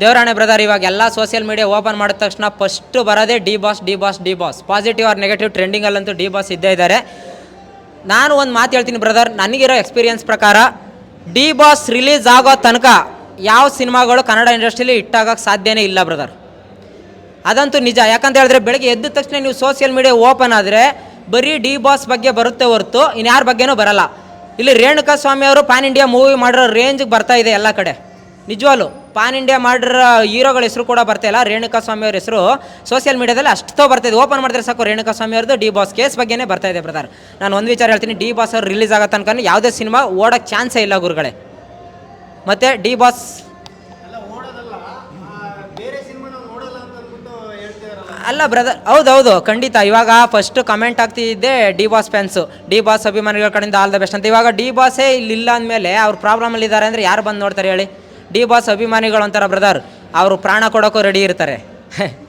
ದೇವರಾಣೆ brother ಇವಾಗ ಎಲ್ಲ social media open ಮಾಡಿದ ತಕ್ಷಣ ಫಸ್ಟ್ ಬರೋದೇ D boss D boss D boss positive or negative ಟ್ರೆಂಡಿಂಗಲ್ಲಂತೂ D boss ಇದ್ದೇ ಇದ್ದಾರೆ. ನಾನು ಒಂದು ಮಾತು ಹೇಳ್ತೀನಿ ಬ್ರದರ್ ನನಗಿರೋ ಎಕ್ಸ್ಪೀರಿಯನ್ಸ್ ಪ್ರಕಾರ ಡಿ ಬಾಸ್ ರಿಲೀಸ್ ಆಗೋ ತನಕ ಯಾವ ಸಿನಿಮಾಗಳು ಕನ್ನಡ ಇಂಡಸ್ಟ್ರಿಲಿ ಇಟ್ಟಾಗಕ್ಕೆ ಸಾಧ್ಯನೇ ಇಲ್ಲ ಬ್ರದರ್ ಅದಂತೂ ನಿಜ. ಯಾಕಂತ ಹೇಳಿದ್ರೆ ಬೆಳಗ್ಗೆ ಎದ್ದ ತಕ್ಷಣ ನೀವು ಸೋಷಿಯಲ್ ಮೀಡಿಯಾ ಓಪನ್ ಆದರೆ ಬರೀ ಡಿ ಬಾಸ್ ಬಗ್ಗೆ ಬರುತ್ತೆ ಹೊರತು ಇನ್ಯಾರ ಬಗ್ಗೆನೂ ಬರಲ್ಲ. ಇಲ್ಲಿ ರೇಣುಕಾ ಸ್ವಾಮಿ ಅವರು ಪ್ಯಾನ್ ಇಂಡಿಯಾ ಮೂವಿ ಮಾಡಿರೋ ರೇಂಜ್ಗೆ ಬರ್ತಾ ಇದೆ ಎಲ್ಲ ಕಡೆ. ನಿಜವಾಗ್ಲು ಪಾನ್ ಇಂಡಿಯಾ ಮಾಡಿರೋ ಹೀರೋಗಳ ಹೆಸರು ಕೂಡ ಬರ್ತಾ ಇಲ್ಲ. ರೇಣುಕಾ ಸ್ವಾಮಿ ಅವ್ರ ಹೆಸರು ಸೋಷಿಯಲ್ ಮೀಡಿಯಾದಲ್ಲಿ ಅಷ್ಟೋ ಬರ್ತಾ ಇದೆ. ಓಪನ್ ಮಾಡಿದ್ರೆ ಸಾಕು ರೇಣುಕಾ ಸ್ವಾಮಿ ಅವ್ರದ್ದು. ಡಿ ಬಾಸ್ ಕೇಸ್ ಬಗ್ಗೆನೇ ಬರ್ತಾ ಇದೆ ಬ್ರದರ್. ನಾನು ಒಂದು ವಿಚಾರ ಹೇಳ್ತೀನಿ. ಡಿ ಬಾಸ್ ಅವ್ರು ರಿಲೀಸ್ ಆಗೋ ತನಕ ಯಾವುದೇ ಸಿನಿಮಾ ಓಡೋಕ್ಕೆ ಚಾನ್ಸೇ ಇಲ್ಲ ಗುರುಗಳೇ. ಮತ್ತು ಡಿ ಬಾಸ್ ಅಲ್ಲ ಬ್ರದರ್ ಹೌದು ಹೌದು ಖಂಡಿತ. ಇವಾಗ first comment ಆಗ್ತಿದ್ದೆ D boss fans D boss ಅಭಿಮಾನಿಗಳ ಕಡೆಯಿಂದ ಆಲ್ ದ ಬೆಸ್ಟ್ ಅಂತ. ಇವಾಗ ಡಿ ಬಾಸೇ ಇಲ್ಲಿ ಇಲ್ಲ ಅಂದಮೇಲೆ ಅವ್ರು ಪ್ರಾಬ್ಲಮಲ್ಲಿದ್ದಾರೆ ಅಂದರೆ ಯಾರು ಬಂದು ನೋಡ್ತಾರೆ ಹೇಳಿ? ಡಿ ಬಾಸ್ ಅಭಿಮಾನಿಗಳು ಅಂತಾರ ಬ್ರದರ್ ಅವರು ಪ್ರಾಣ ಕೊಡೋಕ್ಕೂ ರೆಡಿ ಇರ್ತಾರೆ.